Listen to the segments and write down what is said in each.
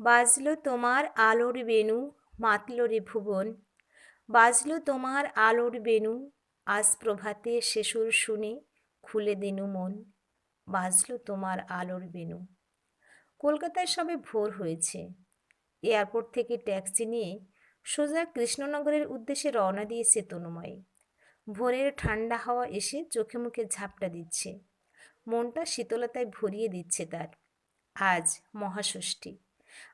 বাজলো তোমার আলোর বেণু, মাতল রে ভুবন। বাজলো তোমার আলোর বেণু, আজ প্রভাতে শেষুর শুনে খুলে দেনু মন। বাজলো তোমার আলোর বেণু। কলকাতায় সবে ভোর হয়েছে। এয়ারপোর্ট থেকে ট্যাক্সি নিয়ে সোজা কৃষ্ণনগরের উদ্দেশ্যে রওনা দিয়েছে তনুময়। ভোরের ঠান্ডা হাওয়া এসে চোখে মুখে ঝাপটা দিচ্ছে। মনটা শীতলতায় ভরিয়ে দিচ্ছে তার। আজ মহাষষ্ঠী।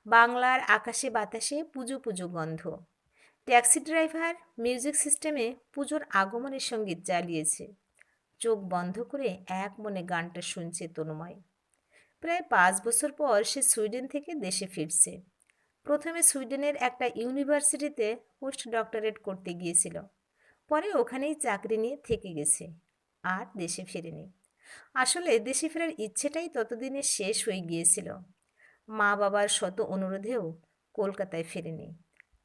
বাংলার আকাশে বাতাসে পুজো পুজো গন্ধ। ট্যাক্সি ড্রাইভার মিউজিক সিস্টেমে পুজোর আগমনের সংগীত চালিয়েছে চোখ বন্ধ করে এক মনে গানটা শুনছে তনুময়। প্রায় পাঁচ বছর পর সে সুইডেন থেকে দেশে ফিরছে। প্রথমে সুইডেনের একটা ইউনিভার্সিটিতে পোস্ট ডক্টরেট করতে গিয়েছিল। পরে ওখানেই চাকরি নিয়ে থেকে গেছে, আর দেশে ফেরেনি। আসলে দেশে ফেরার ইচ্ছেটাই ততদিনে শেষ হয়ে গিয়েছিল। মা বাবার শত অনুরোধেও কলকাতায় ফেরেনি।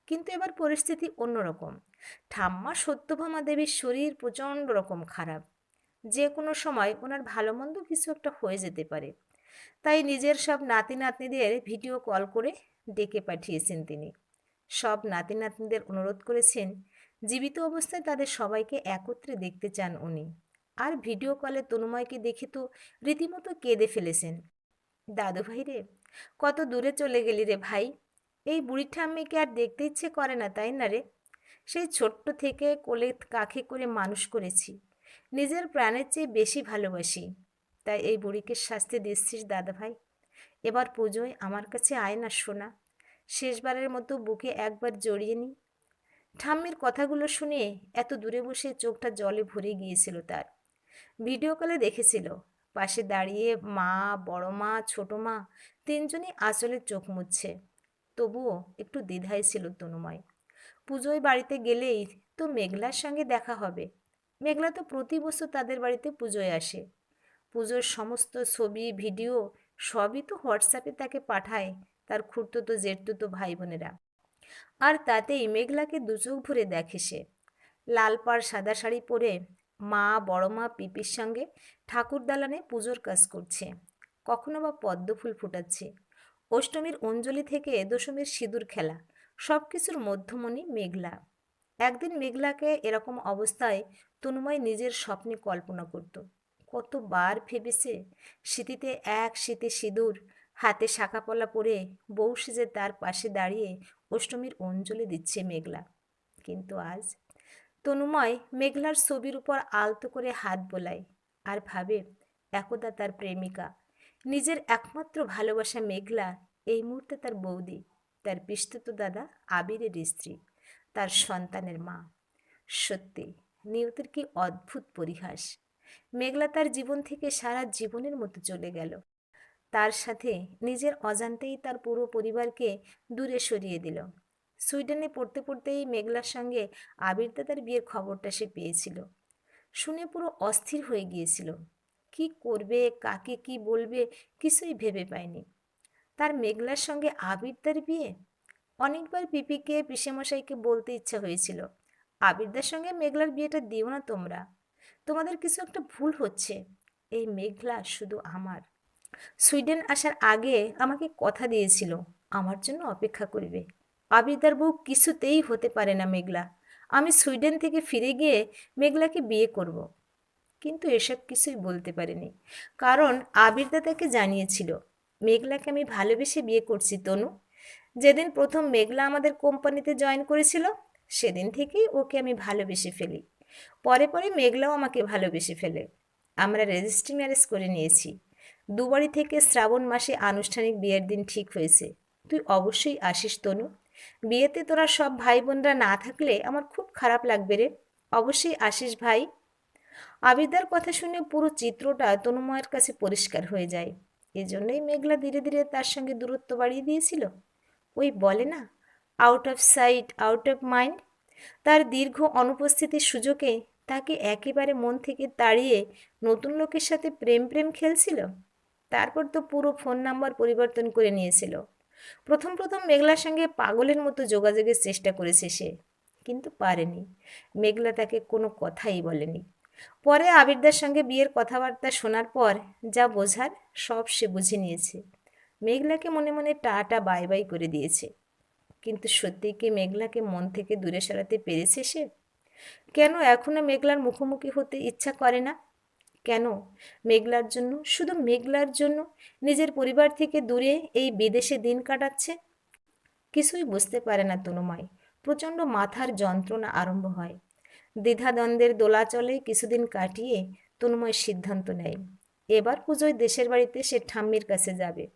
কিন্তু এবার পরিস্থিতি অন্যরকম। ঠাম্মা সত্যভামা দেবীর শরীর প্রচণ্ড রকম খারাপ। যে কোনো সময় ওনার ভালো মন্দ কিছু একটা হয়ে যেতে পারে। তাই নিজের সব নাতি নাতনিদের ভিডিও কল করে ডেকে পাঠিয়েছেন তিনি। সব নাতি নাতনিদের অনুরোধ করেছেন, জীবিত অবস্থায় তাদের সবাইকে একত্রে দেখতে চান উনি। আর ভিডিও কলে তনুময়কে দেখে তো রীতিমতো কেঁদে ফেলেছেন। দাদু ভাই রে কত দূরে চলে গেলি রে ভাই? এই বুড়ি ঠাম্মিকে আর দেখতে ইচ্ছে করে না, তাই না রে? সেই ছোট্ট থেকে কোলে কাখে করে মানুষ করেছি। নিজের প্রাণের চেয়ে বেশি ভালোবাসি। তাই এই বুড়িকে শাস্তি দিচ্ছিস দাদা ভাই। এবার পুজোয় আমার কাছে আয় না শোনা শেষবারের মতো বুকে একবার জড়িয়ে নি। ঠাম্মির কথাগুলো শুনে এত দূরে বসে চোখটা জলে ভরে গিয়েছিল তার। ভিডিও কলে দেখেছিল। পাশে দাঁড়িয়ে মা, বড় মা, ছোট মা তিনজনই আঁচলে চোখ মুচ্ছে তবুও একটু দ্বিধায় ছিল তনুময়। পুজোয় বাড়িতে গেলেই তো মেঘলার সঙ্গে দেখা হবে। মেঘলা তো প্রতি বছর তাদের বাড়িতে পুজোয় আসে। পুজোর সমস্ত ছবি, ভিডিও সবই তো হোয়াটসঅ্যাপে তাকে পাঠায় তার খুঁড়তুতো, জেঠতুতো ভাই বোনেরা আর তাতেই মেঘলাকে দুচোখ ভরে দেখে সে। লাল পাড় সাদা শাড়ি পরে মা, বড় মা পিপির সঙ্গে ঠাকুর দালানে পুজোর কাজ করছে। কখনো বা পদ্ম ফুল ফুটাচ্ছে। অষ্টমীর অঞ্জলি থেকে দশমীর সিঁদুর খেলা। সব কিছুর মধ্যমণি মেঘলা। একদিন মেঘলাকে এরকম অবস্থায় তনুময় নিজের স্বপ্নে কল্পনা করত। কতবার ভেবেছে স্মৃতিতে এক শীতে সিঁদুর হাতে শাখাপলা পরে বউ সেজে তার পাশে দাঁড়িয়ে অষ্টমীর অঞ্জলি দিচ্ছে মেঘলা। কিন্তু আজ তনুময় মেঘলার ছবির উপর আলতো করে হাত বোলায় আর ভাবে, একদা তার প্রেমিকা। নিজের একমাত্র ভালোবাসা মেঘলা, এই মুহূর্তে তার বৌদি, তার পিস্তুত দাদা আবিরের স্ত্রী, তার সন্তানের মা। সত্যি, নিয়তির কি অদ্ভুত পরিহাস। মেঘলা তার জীবন থেকে সারা জীবনের মতো চলে গেল। তার সাথে নিজের অজান্তেই তার পুরো পরিবারকে দূরে সরিয়ে দিল। সুইডেনে পড়তে পড়তেই মেঘলার সঙ্গে আবির দাদার বিয়ের খবরটা সে পেয়েছিল। শুনে পুরো অস্থির হয়ে গিয়েছিল। কি করবে, কাকে কি বলবে কিছুই ভেবে পায়নি। তার মেঘলার সঙ্গে আবিরদার বিয়ে? অনেকবার পিপিকে, পিসেমশাইকে বলতে ইচ্ছা হয়েছিল আবিরদার সঙ্গে মেঘলার বিয়েটা দিও না তোমরা। তোমাদের কিছু একটা ভুল হচ্ছে। এই মেঘলা শুধু আমার। সুইডেন আসার আগে আমাকে কথা দিয়েছিল। আমার জন্য অপেক্ষা করবে। আবিদার বউ কিছুতেই হতে পারে না মেঘলা। আমি সুইডেন থেকে ফিরে গিয়ে মেঘলাকে বিয়ে করব। কিন্তু এসব কিছুই বলতে পারেনি। কারণ আবিরদা তাকে জানিয়েছিল, মেঘলাকে আমি ভালোবেসে বিয়ে করছি, তনু। যেদিন প্রথম মেঘলা আমাদের কোম্পানিতে জয়েন করেছিল, সেদিন থেকেই ওকে আমি ভালোবেসে ফেলি। পরে পরে মেঘলাও আমাকে ভালোবেসে ফেলে। আমরা রেজিস্ট্রি ম্যারেজ করে নিয়েছি। দুবারি থেকে শ্রাবণ মাসে আনুষ্ঠানিক বিয়ের দিন ঠিক হয়েছে। তুই অবশ্যই আসিস, তনু। বিয়েতে তোরা সব ভাই বোনরা না থাকলে আমার খুব খারাপ লাগবে রে। অবশ্যই আসিস ভাই। আবিদার কথা শুনে পুরো চিত্রটা তনুময়ের কাছে পরিষ্কার হয়ে যায়। এজন্যই মেঘলা ধীরে ধীরে তার সঙ্গে দূরত্ব বাড়িয়ে দিয়েছিল। ওই বলে না out of sight out of mind তার দীর্ঘ অনুপস্থিতির সুযোগে তাকে একেবারে মন থেকে তাড়িয়ে নতুন লোকের সাথে প্রেম প্রেম খেলছিল? তারপর তো পুরো ফোন নাম্বার পরিবর্তন করে নিয়েছিল। প্রথম প্রথম মেঘলার সঙ্গে পাগলের মতো যোগাযোগের চেষ্টা করেছে সে, কিন্তু পারেনি। মেঘলা তাকে কোনো কথাই বলেনি। পরে আবিরদার সঙ্গে বিয়ের কথাবার্তা শোনার পর যা বোঝার সব সে বুঝে নিয়েছে। মেঘলাকে মনে মনে টাটা, বাই বাই করে দিয়েছে। কিন্তু সত্যি কি মেঘলাকে মন থেকে দূরে সরাতে পেরেছে সে? কেন এখনও মেঘলার মুখোমুখি হতে ইচ্ছা করে না? কেন? মেঘলার জন্য? শুধু মেঘলার জন্য? নিজের পরিবার থেকে দূরে এই বিদেশে দিন কাটাচ্ছে? কিছুই বুঝতে পারে না তনুময়। প্রচণ্ড মাথার যন্ত্রণা আরম্ভ হয়। দ্বিধাদ্বন্দ্বের দোলাচলে কিছুদিন কাটিয়ে তনুময় সিদ্ধান্ত নেয়। এবার পুজোয় দেশের বাড়িতে সে ঠাম্মির কাছে যাবে।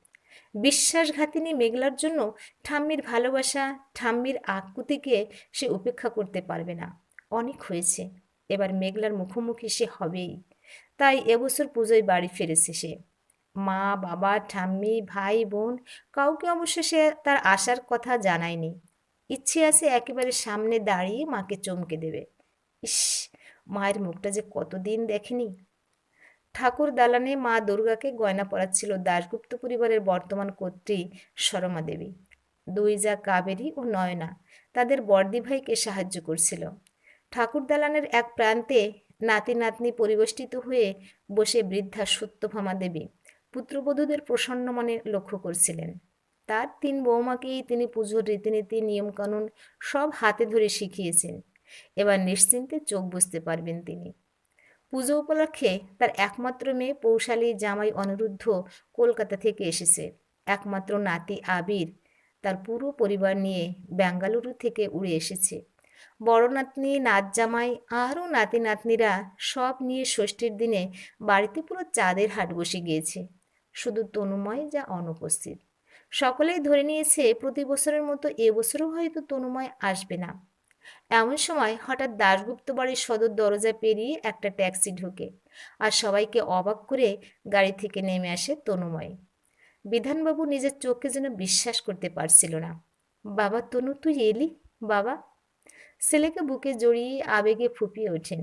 বিশ্বাসঘাতিনী মেঘলার জন্য ঠাম্মির ভালোবাসা, ঠাম্মির আকুতিকে সে উপেক্ষা করতে পারবে না। অনেক হয়েছে। এবার মেঘলার মুখোমুখি সে হবেই। তাই এবছর পুজোয় বাড়ি ফিরেছে সে। মা, বাবা, ঠাম্মি, ভাই, বোন, কাউকে অবশ্য সে তার আসার কথা জানায়নি। ইচ্ছে আছে একেবারে সামনে দাঁড়িয়ে মাকে চমকে দেবে। ইস, মায়ের মুখটা যে কতদিন দেখেনি। ঠাকুর দালানে মা দুর্গাকে গয়না পরাচ্ছিল দাশগুপ্ত পরিবারের বর্তমান কর্ত্রী সরমা দেবী। দুই যা কাবেরী ও নয়না তাদের বর্দি ভাইকে সাহায্য করছিল। ঠাকুর দালানের এক প্রান্তে নাতি নাতনি পরিবেষ্টিত হয়ে বসে বৃদ্ধা সত্যভামা দেবী পুত্রবধূদের প্রসন্ন মনে লক্ষ্য করছিলেন। তার তিন বৌমাকেই তিনি পুজোর রীতিনীতি, নিয়মকানুন সব হাতে ধরে শিখিয়েছেন। এবার নিশ্চিন্তে চোখ বুঝতে পারবেন তিনি। পুজো উপলক্ষে তার একমাত্র মেয়ে পৌশালী জামাই অনিরুদ্ধ কলকাতা থেকে এসেছে। একমাত্র নাতি আবির তার পুরো পরিবার নিয়ে বেঙ্গালুরু থেকে উড়ে এসেছে। বড় নাতনি নাত জামাই আরও নাতি নাতনিরা সব নিয়ে ষষ্ঠীর দিনে বাড়িতে পুরো চাঁদের হাট বসে গিয়েছে। শুধু তনুময় যা অনুপস্থিত। সকলেই ধরে নিয়েছে প্রতি বছরের মতো এবছরও হয়তো তনুময় আসবে না। এমন সময় হঠাৎ দাশগুপ্ত বাড়ির সদর দরজা পেরিয়ে একটা ট্যাক্সি ঢোকে আর সবাইকে অবাক করে গাড়ি থেকে নেমে আসে তনুময়। বিধানবাবু নিজের চোখকে যেন বিশ্বাস করতে পারছিল না। বাবা, তনু, তুই এলি? বাবা ছেলেকে বুকে জড়িয়ে আবেগে ফুপিয়ে ওঠেন।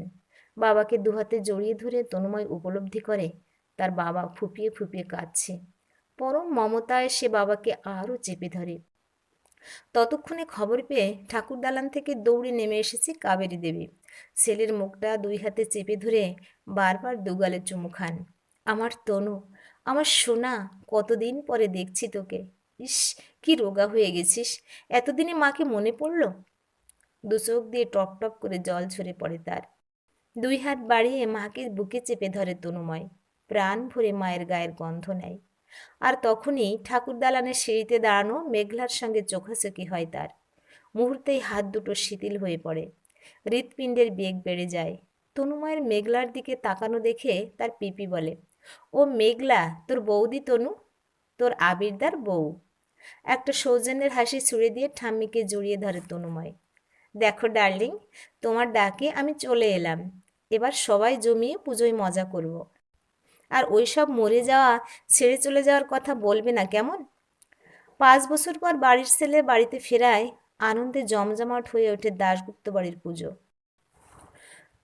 বাবাকে দুহাতে জড়িয়ে ধরে তনুময় উপলব্ধি করে, তার বাবা ফুপিয়ে ফুপিয়ে কাঁদছে। পরম মমতায় সে বাবাকে আরও চেপে ধরে। ততক্ষণে খবর পেয়ে ঠাকুর দালান থেকে দৌড়ে নেমে এসেছে কাবেরী দেবী। ছেলের মুখটা দুই হাতে চেপে ধরে বারবার দুগালে চুমু খান। আমার তনু, আমার সোনা, কতদিন পরে দেখছি তোকে? ইস, কি রোগা হয়ে গেছিস। এতদিনে মাকে মনে পড়ল? দু চোখ দিয়ে টপ টপ করে জল ঝরে পড়ে তার। দুই হাত বাড়িয়ে মাকে বুকে চেপে ধরে তনুময়। প্রাণ ভরে মায়ের গায়ের গন্ধ নেয়। আর তখনই ঠাকুর দালানের সিঁড়িতে দাঁড়ানো মেঘলার সঙ্গে চোখাচোখি হয় তার। মুহূর্তেই হাত দুটো শিথিল হয়ে পড়ে। হৃৎপিণ্ডের বেগ বেড়ে যায়। তনুময়ের মেঘলার দিকে তাকানো দেখে তার পিপি বলে, ও মেঘলা, তোর বৌদি তনু? তোর আবিরদার বউ? একটা সৌজন্যের হাসি ছুড়ে দিয়ে ঠাম্মিকে জড়িয়ে ধরে তনুময়। দেখো ডার্লিং, তোমার ডাকে আমি চলে এলাম। এবার সবাই জমিয়ে পুজোয় মজা করব। আর ওই সব মরে যাওয়া, ছেড়ে চলে যাওয়ার কথা বলবে না কেমন? পাঁচ বছর পর বাড়ির ছেলে বাড়িতে ফেরায়, আনন্দে জমজমাট হয়ে ওঠে দাশগুপ্ত বাড়ির পুজো।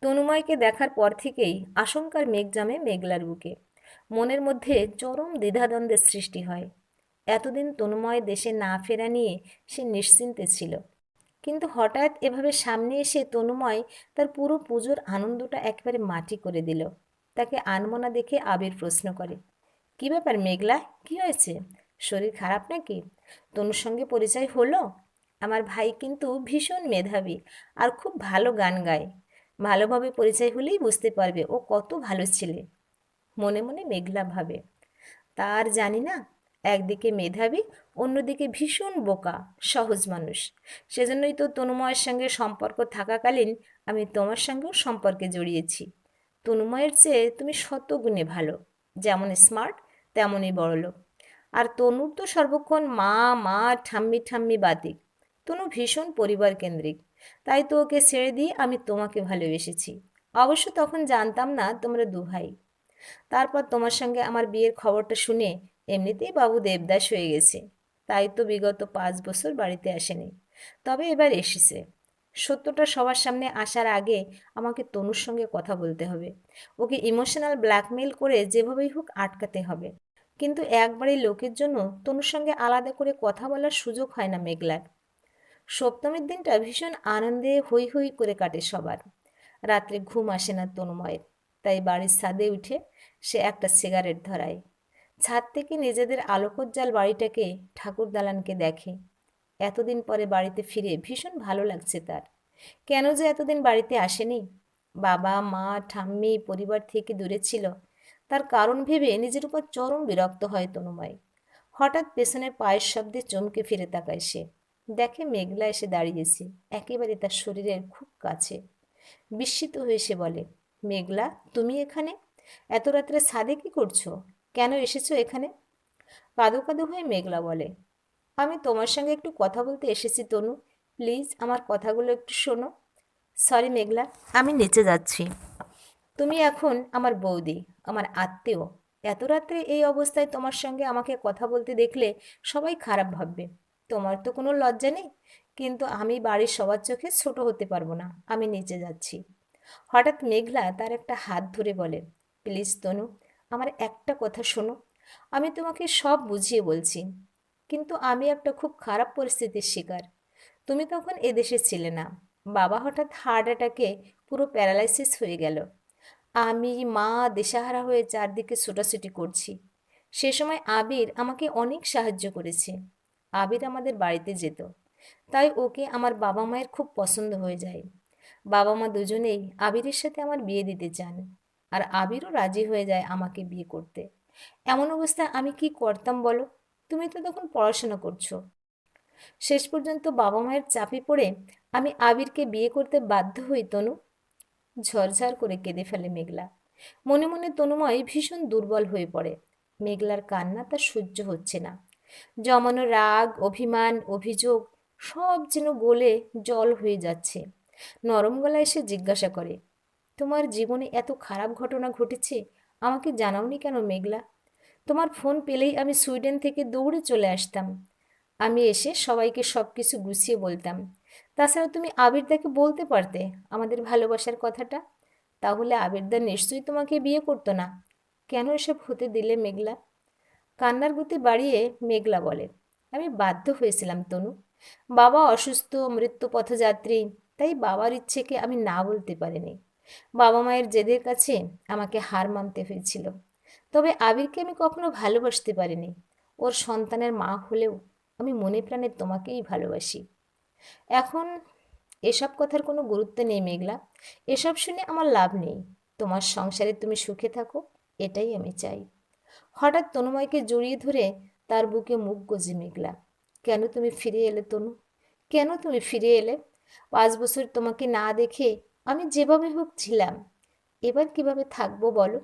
তনুময়কে দেখার পর থেকেই আশঙ্কার মেঘ জমে মেঘলার বুকে। মনের মধ্যে চরম দ্বিধাদ্বন্দ্বের সৃষ্টি হয়। এতদিন তনুময় দেশে না ফেরা নিয়ে সে নিশ্চিন্তে ছিল। কিন্তু হঠাৎ এভাবে সামনে এসে তনুময় তার পুরো পুজোর আনন্দটা একেবারে মাটি করে দিল। তাকে আনমনা দেখে আবির প্রশ্ন করে, কি ব্যাপার মেঘলা? কি হয়েছে? শরীর খারাপ নাকি? তনুর সঙ্গে পরিচয় হলো? আমার ভাই কিন্তু ভীষণ মেধাবী আর খুব ভালো গান গায়। ভালোভাবে পরিচয় হলেই বুঝতে পারবে ও কত ভালো ছেলে। মনে মনে মেঘলা ভাবে তার জানি না। একদিকে মেধাবী অন্যদিকে ভীষণ বোকা, সহজ মানুষ। সেজন্যই তো তনুময়ের সঙ্গে সম্পর্ক থাকাকালীন আমি তোমার সঙ্গেও সম্পর্কে জড়িয়েছি। তনুময়ের চেয়ে তুমি শতগুণে ভালো, যেমন স্মার্ট তেমনই বড়লোক। আর তনুর তো সর্বক্ষণ মা মা, ঠাম্মি ঠাম্মি বাতিক। তনু ভীষণ পরিবার কেন্দ্রিক। তাই তো ওকে ছেড়ে দিয়ে আমি তোমাকে ভালোবেসেছি। অবশ্য তখন জানতাম না তোমরা দু ভাই তারপর তোমার সঙ্গে আমার বিয়ের খবরটা শুনে এমনিতেই বাবু দেবদাস হয়ে গেছে। তাই তো বিগত পাঁচ বছর বাড়িতে আসেনি। তবে এবার এসেছে। সত্যটা সবার সামনে আসার আগে আমাকে তনুর সঙ্গে কথা বলতে হবে। ওকে ইমোশনাল ব্ল্যাকমেল করে যেভাবেই হোক আটকাতে হবে। কিন্তু একবারই লোকের জন্য তনুর সঙ্গে আলাদা করে কথা বলার সুযোগ হয় না মেঘলার। সপ্তমীর দিনটা ভীষণ আনন্দে হই হই করে কাটে সবার। রাত্রে ঘুম আসে না তনুময়ের। তাই বাড়ির ছাদে উঠে সে একটা সিগারেট ধরায়। ছাদ থেকে নিজেদের আলোকজ্জাল বাড়িটাকে ঠাকুর দালানকে দেখে। এতদিন পরে বাড়িতে ফিরে ভীষণ ভালো লাগছে তার। কেন যে এতদিন বাড়িতে আসেনি? বাবা, মা, ঠাম্মি, পরিবার থেকে দূরে ছিল। তার কারণ ভেবে নিজের উপর চরম বিরক্ত হয় তনুময়। হঠাৎ পেছনের পায়ের শব্দে চমকে ফিরে তাকায় সে। দেখে মেঘলা এসে দাঁড়িয়েছে। একেবারে তার শরীরের খুব কাছে। বিস্মিত হয়ে সে বলে, মেঘলা, তুমি এখানে? এত রাত্রে ছাদে কি করছ? কেন এসেছ এখানে? কাদো কাদো হয়ে মেঘলা বলে, আমি তোমার সঙ্গে একটু কথা বলতে এসেছি তনু। প্লিজ আমার কথাগুলো একটু শোনো। সরি মেঘলা, আমি নিচে যাচ্ছি। তুমি এখন আমার বৌদি, আমার আত্মীয়। এত রাত্রে এই অবস্থায় তোমার সঙ্গে আমাকে কথা বলতে দেখলে সবাই খারাপ ভাববে। তোমার তো কোনো লজ্জা নেই, কিন্তু আমি বাড়ির সবার চোখে ছোট হতে পারব না। আমি নিচে যাচ্ছি। হঠাৎ মেঘলা তার একটা হাত ধরে বলে, প্লিজ তনু আমার একটা কথা শোনো। আমি তোমাকে সব বুঝিয়ে বলছি, কিন্তু আমি একটা খুব খারাপ পরিস্থিতির শিকার। তুমি তখন এদেশে ছিলে না। বাবা হঠাৎ হার্ট অ্যাটাকে পুরো প্যারালাইসিস হয়ে গেল। আমি, মা দেশাহারা হয়ে চারদিকে ছোটাছুটি করছি। সে সময় আবির আমাকে অনেক সাহায্য করেছে। আবির আমাদের বাড়িতে যেত। তাই ওকে আমার বাবা মায়ের খুব পছন্দ হয়ে যায়। বাবা মা দুজনেই আবিরের সাথে আমার বিয়ে দিতে চান। আর আবিরও রাজি হয়ে যায় আমাকে বিয়ে করতে। এমন অবস্থায় আমি কি করতাম বলো? তুমি তো তখন পড়াশোনা করছ। শেষ পর্যন্ত বাবা মায়ের চাপে পড়ে আমি আবিরকে বিয়ে করতে বাধ্য হই তনু। ঝরঝর করে কেঁদে ফেলে মেঘলা। মনে মনে তনুময় ভীষণ দুর্বল হয়ে পড়ে। মেঘলার কান্না তার সহ্য হচ্ছে না। জমানো রাগ, অভিমান, অভিযোগ সব যেন গলে জল হয়ে যাচ্ছে। নরম গলায় এসে জিজ্ঞাসা করে তোমার জীবনে এত খারাপ ঘটনা ঘটেছে? আমাকে জানাওনি কেন মেঘলা? তোমার ফোন পেলেই আমি সুইডেন থেকে দৌড়ে চলে আসতাম। আমি এসে সবাইকে সব কিছু গুছিয়ে বলতাম। তাছাড়া তুমি আবিরদাকে বলতে পারতে আমাদের ভালোবাসার কথাটা? তাহলে আবিরদা নিশ্চয়ই তোমাকে বিয়ে করতো না। কেন এসব হতে দিলে মেঘলা? কান্নার গতি বাড়িয়ে মেঘলা বলে, আমি বাধ্য হয়েছিলাম, তনু। বাবা অসুস্থ মৃত্যু পথযাত্রী তাই বাবার ইচ্ছেকে আমি না বলতে পারিনি। বাবা মায়ের জেদের কাছে আমাকে হার মানতে হয়েছিল। তবে আবিরকে আমি কখনো ভালোবাসতে পারিনি। ওর সন্তানের মা হলেও আমি মনে প্রাণে তোমাকেই ভালোবাসি। এখন এসব কথার কোনো গুরুত্ব নেই মেঘলা। এসব শুনে আমার লাভ নেই। তোমার সংসারে তুমি সুখে থাকো, এটাই আমি চাই। হঠাৎ তনুময়কে জড়িয়ে ধরে তার বুকে মুখ গজে মেঘলা। কেন তুমি ফিরে এলে তনু? কেন তুমি ফিরে এলে? পাঁচ বছর তোমাকে না দেখে আমি যেভাবে হোক ছিলাম। এবার কীভাবে থাকব বলো?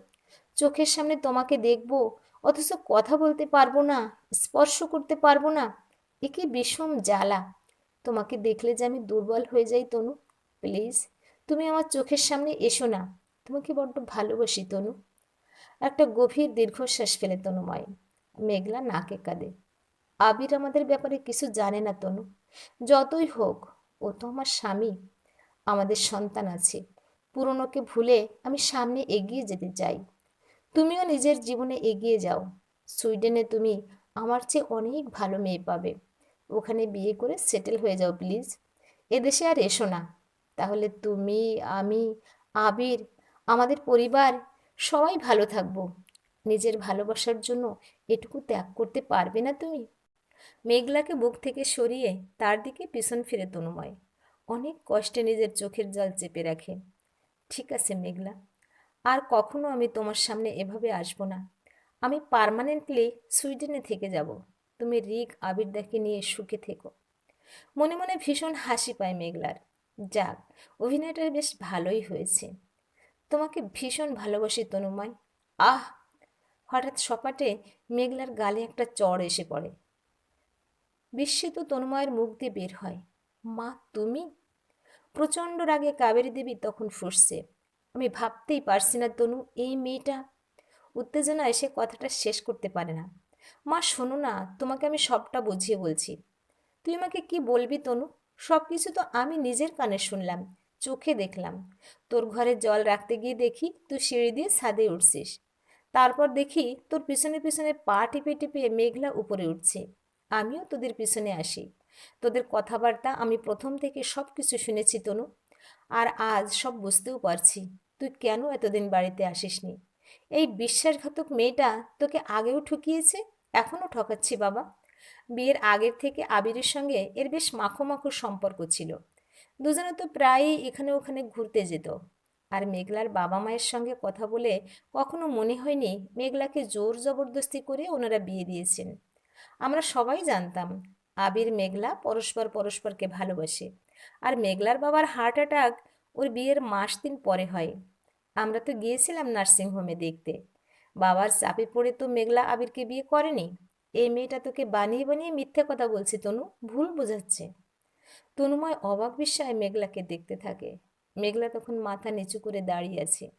চোখের সামনে তোমাকে দেখব, অথচ কথা বলতে পারব না, স্পর্শ করতে পারব না। একে বিষম জ্বালা। তোমাকে দেখলে যে আমি দুর্বল হয়ে যাই তনু। প্লিজ, তুমি আমার চোখের সামনে এসো না। তোমাকে বড্ড ভালোবাসি তনু। একটা গভীর দীর্ঘশ্বাস ফেলে তনুময়। মেঘলা নাকে কাঁদে। আবির আমাদের ব্যাপারে কিছু জানে না তনু। যতই হোক, ও তো আমার স্বামী। আমাদের সন্তান আছে। পুরনোকে ভুলে আমি সামনে এগিয়ে যেতে চাই। তুমিও নিজের জীবনে এগিয়ে যাও। সুইডেনে তুমি আমার চেয়ে অনেক ভালো মেয়ে পাবে। ওখানে বিয়ে করে সেটেল হয়ে যাও, প্লিজ। এদেশে আর এসো না। তাহলে তুমি, আমি, আবির, আমাদের পরিবার, সবাই ভালো থাকব। নিজের ভালোবাসার জন্য এটুকু ত্যাগ করতে পারবে না তুমি? মেঘলাকে বুক থেকে সরিয়ে তার দিকে পিছন ফিরে তনুময়। অনেক কষ্টে নিজের চোখের জল চেপে রাখে। ঠিক আছে, মেঘলা। আর কখনো আমি তোমার সামনে এভাবে আসব না। আমি পারমানেন্টলি সুইডেনে থেকে যাব। তুমি রিক আবিরদাকে নিয়ে সুখে থেকো। মনে মনে ভীষণ হাসি পায় মেঘলার। যাক, অভিনয়টা বেশ ভালোই হয়েছে। তোমাকে ভীষণ ভালোবাসি, তনুময়। আহ! হঠাৎ সপাটে মেঘলার গালে একটা চড় এসে পড়ে। বিস্মিত তনুময়ের মুখ দিয়ে বের হয়। মা, তুমি? প্রচণ্ড রাগে কাবেরী দেবী তখন ফুসছে। আমি ভাবতেই পারছি না তনু, এই মেয়েটা উত্তেজনা এসে কথাটা শেষ করতে পারে না। মা, শোনো না, তোমাকে আমি সবটা বুঝিয়ে বলছি। তুই আমাকে কি বলবি তনু? সব কিছু তো আমি নিজের কানে শুনলাম, চোখে দেখলাম। তোর ঘরে জল রাখতে গিয়ে দেখি তুই সিঁড়ি দিয়ে ছাদে উঠছিস। তারপর দেখি তোর পিছনে পিছনে পা টিপে টিপে মেঘলা উপরে উঠছে। আমিও তোদের পিছনে আসি। তোদের কথাবার্তা আমি প্রথম থেকে সব কিছু শুনেছি, তনু। আর আজ সব বুঝতেও পারছি। তুই কেন এতদিন বাড়িতে আসিসনি? এই বিশ্বাসঘাতক মেয়েটা তোকে আগেও ঠকিয়েছে, এখনও ঠকাচ্ছি বাবা। বিয়ের আগের থেকে আবিরের সঙ্গে এর বেশ মাখো মাখো সম্পর্ক ছিল। দুজনে তো প্রায়ই এখানে ওখানে ঘুরতে যেত। আর মেঘলার বাবা মায়ের সঙ্গে কথা বলে কখনো মনে হয়নি মেঘলাকে জোর জবরদস্তি করে ওনারা বিয়ে দিয়েছেন। আমরা সবাই জানতাম আবির মেঘলা পরস্পর পরস্পরকে ভালোবাসে। আর মেঘলার বাবার হার্ট অ্যাটাক ওর বিয়ের মাস দিন পরে হয়। আমরা তো গিয়েছিলাম নার্সিংহোমে দেখতে। বাবার চাপে পড়ে তো মেঘলা আবিরকে বিয়ে করেনি। এই মেয়েটা তোকে বানিয়ে বানিয়ে মিথ্যে কথা বলছে, তনু। ভুল বোঝাচ্ছে। তনুময় অবাক বিস্ময়ে মেঘলাকে দেখতে থাকে। মেঘলা তখন মাথা নিচু করে দাঁড়িয়ে আছে।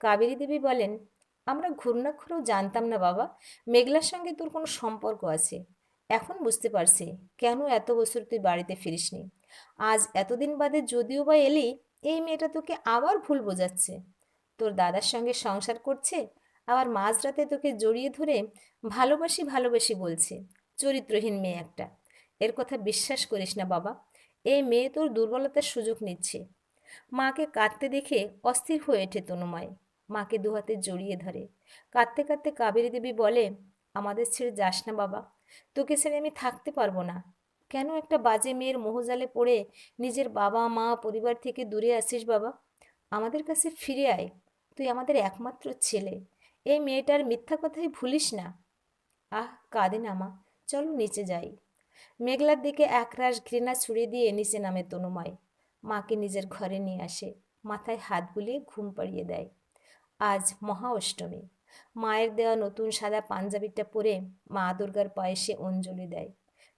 কাবেরী দেবী বলেন, আমরা ঘূর্ণাক্ষরেও জানতাম না বাবা। মেঘলার সঙ্গে তোর কোনো সম্পর্ক আছে। এখন বুঝতে পারছি কেন এত বছর তুই বাড়িতে ফিরিসনি। আজ এতদিন বাদে যদিও বা এলি, এই মেয়েটা তোকে আবার ভুল বোঝাচ্ছে। তোর দাদার সঙ্গে সংসার করছে, আবার মাঝরাতে তোকে জড়িয়ে ধরে ভালোবাসি ভালোবাসি বলছে, চরিত্রহীন মেয়ে একটা। এর কথা বিশ্বাস করিস না বাবা, এই মেয়ে তোর দুর্বলতার সুযোগ নিচ্ছে। মাকে কাঁদতে দেখে অস্থির হয়ে ওঠে তনুময়। মাকে দুহাতে জড়িয়ে ধরে। কাঁদতে কাঁদতে কাবেরী দেবী বলে, আমাদের ছেড়ে যাস না বাবা তোকে ছেড়ে আমি থাকতে পারব না। কেন একটা বাজে মেয়ের মোহজালে পড়ে নিজের বাবা, মা, পরিবার থেকে দূরে আসিস বাবা? আমাদের কাছে ফিরে আয়। তুই আমাদের একমাত্র ছেলে। এই মেয়েটার মিথ্যা কথাই ভুলিস না। আহ, কাঁদে না মা। চলো নিচে যাই। মেঘলার দিকে একরাশ ঘৃণা ছুড়ে দিয়ে নিচে নামে তনুময়। মাকে নিজের ঘরে নিয়ে আসে। মাথায় হাত বুলিয়ে ঘুম পাড়িয়ে দেয়। আজ মহা অষ্টমী মায়ের দেওয়া নতুন সাদা পাঞ্জাবিটা পরে মা দুর্গার পায়ে সে অঞ্জলি দেয়।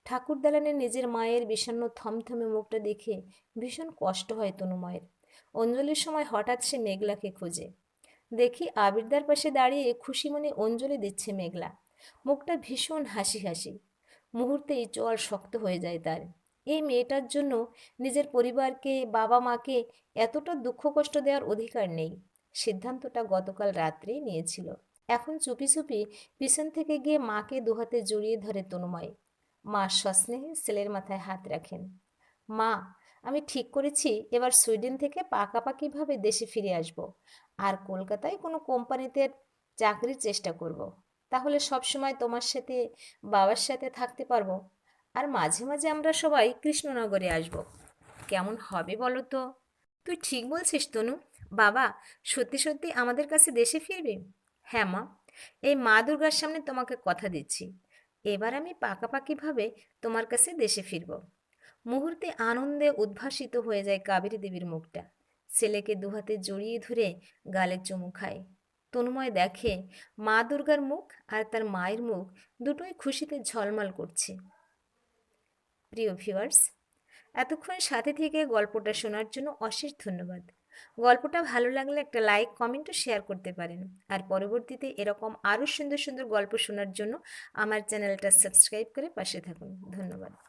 ঠাকুর দালানে নিজের মায়ের বিষণ্ণ থমথমে মুখটা দেখে ভীষণ কষ্ট হয় তনুময়ের অঞ্জলির সময় হঠাৎ সে মেঘলাকে খোঁজে। দেখি আবিরদার পাশে দাঁড়িয়ে খুশি মনে অঞ্জলি দিচ্ছে মেঘলা। মুখটা ভীষণ হাসি হাসি। মুহূর্তেই চল শক্ত হয়ে যায় তার। এই মেয়েটার জন্য নিজের পরিবারকে বাবা মাকে এতটা দুঃখ কষ্ট দেওয়ার অধিকার নেই। সিদ্ধান্তটা গতকাল রাত্রেই নিয়েছিল। এখন চুপি চুপি পিছন থেকে গিয়ে মাকে দুহাতে জড়িয়ে ধরে তনুময়। মা সস্নেহে ছেলের মাথায় হাত রাখেন। মা, আমি ঠিক করেছি, এবার সুইডেন থেকে পাকাপাকিভাবে দেশে ফিরে আসব। আর কলকাতায় কোনো কোম্পানিতে চাকরির চেষ্টা করব। তাহলে সব সময় তোমার সাথে, বাবার সাথে থাকতে পারব। আর মাঝে মাঝে আমরা সবাই কৃষ্ণনগরে আসব। কেমন হবে বলো তো? তুই ঠিক বলছিস, তনু। বাবা, সত্যি সত্যি আমাদের কাছে দেশে ফিরবে? হ্যাঁ মা, এই মা দুর্গার সামনে তোমাকে কথা দিচ্ছি। এবার আমি পাকাপাকিভাবে তোমার কাছে দেশে ফিরব। মুহূর্তে আনন্দে উদ্ভাসিত হয়ে যায় কাবেরী দেবীর মুখটা। ছেলেকে দুহাতে জড়িয়ে ধরে গালে চুমু খায়। তনুময় দেখে মা দুর্গার মুখ আর তার মায়ের মুখ দুটোই খুশিতে ঝলমল করছে। প্রিয় ভিউয়ার্স, এতক্ষণ সাথে থেকে গল্পটা শোনার জন্য অশেষ ধন্যবাদ। গল্পটা ভালো লাগলে একটা লাইক, কমেন্ট ও শেয়ার করতে পারেন। আর পরবর্তীতে এরকম আরও সুন্দর সুন্দর গল্প শোনার জন্য আমার চ্যানেলটা সাবস্ক্রাইব করে পাশে থাকুন। ধন্যবাদ।